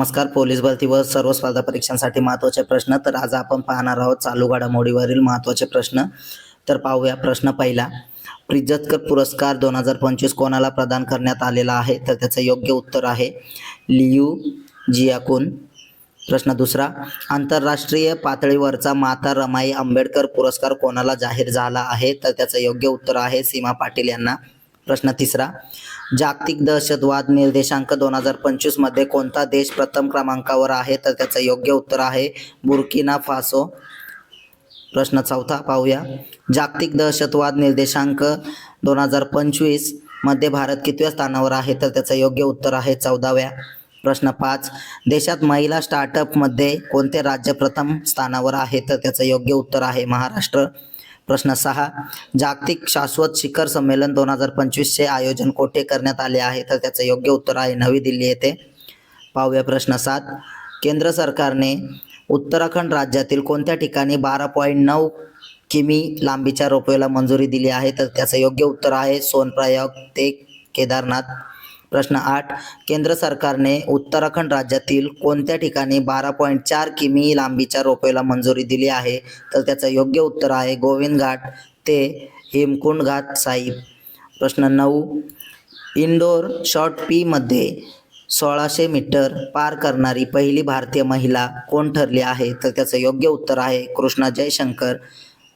नमस्कार पोलीस भरती व सर्व स्पर्धा परीक्षांसाठी महत्त्वाचे प्रश्न. तर आज आपण पाहणार आहोत चालू घडामोडीवरील महत्त्वाचे प्रश्न. तर पाहूया प्रश्न पहिला. प्रिजतकर पुरस्कार दोन हजार पंचवीस कोणाला प्रदान करण्यात आलेला आहे? तर त्याचं योग्य उत्तर आहे लियू जियाकुन. प्रश्न दुसरा. आंतरराष्ट्रीय पातळीवरचा माता रमाई आंबेडकर पुरस्कार कोणाला जाहीर झाला आहे? तर त्याचं योग्य उत्तर आहे सीमा पाटील यांना. प्रश्न तिसरा. जागतिक दहशतवाद निर्देशांक दोन हजार पंचवीसमध्ये कोणता देश प्रथम क्रमांकावर आहे तर त्याचं योग्य उत्तर आहे बुर्किना फासो. प्रश्न चौथा पाहूया. जागतिक दहशतवाद निर्देशांक दोन हजार पंचवीसमध्ये भारत कितव्या स्थानावर आहे तर त्याचं योग्य उत्तर आहे चौदाव्या. प्रश्न पाच. देशात महिला स्टार्टअपमध्ये कोणते राज्य प्रथम स्थानावर आहे तर त्याचं योग्य उत्तर आहे महाराष्ट्र. प्रश्न सहा. जागतिक शाश्वत शिखर संमेलन दोन हजार पंचवीसचे आयोजन कोठे करण्यात आले आहे? तर त्याचं योग्य उत्तर आहे नवी दिल्ली येथे. पाहूया प्रश्न सात. केंद्र सरकारने उत्तराखंड राज्यातील कोणत्या ठिकाणी बारा पॉईंट नऊ किमी लांबीच्या रोपवेला मंजुरी दिली आहे? तर त्याचं योग्य उत्तर आहे सोनप्रयाग ते केदारनाथ. प्रश्न आठ. केंद्र सरकारने उत्तराखंड राज्यातील कोणत्या ठिकाणी बारा पॉईंट चार किमी लांबीच्या रोपवेला मंजुरी दिली आहे? तर त्याचं योग्य उत्तर आहे गोविंद घाट ते हेमकुंड घाट साहिब. प्रश्न नऊ. इंडोर शॉर्ट पीमध्ये सोळाशे मीटर पार करणारी पहिली भारतीय महिला कोण ठरली आहे? तर त्याचं योग्य उत्तर आहे कृष्णा जयशंकर.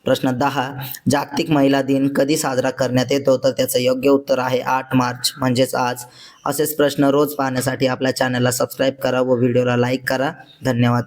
प्रश्न दहा जागतिक महिला दिन कधी साजरा करण्यात येतो? तर त्याचं योग्य उत्तर आहे आठ मार्च म्हणजेच आज. असेच प्रश्न रोज पाहण्यासाठी आपल्या चॅनलला सबस्क्राईब करा व व्हिडिओला लाईक करा. धन्यवाद.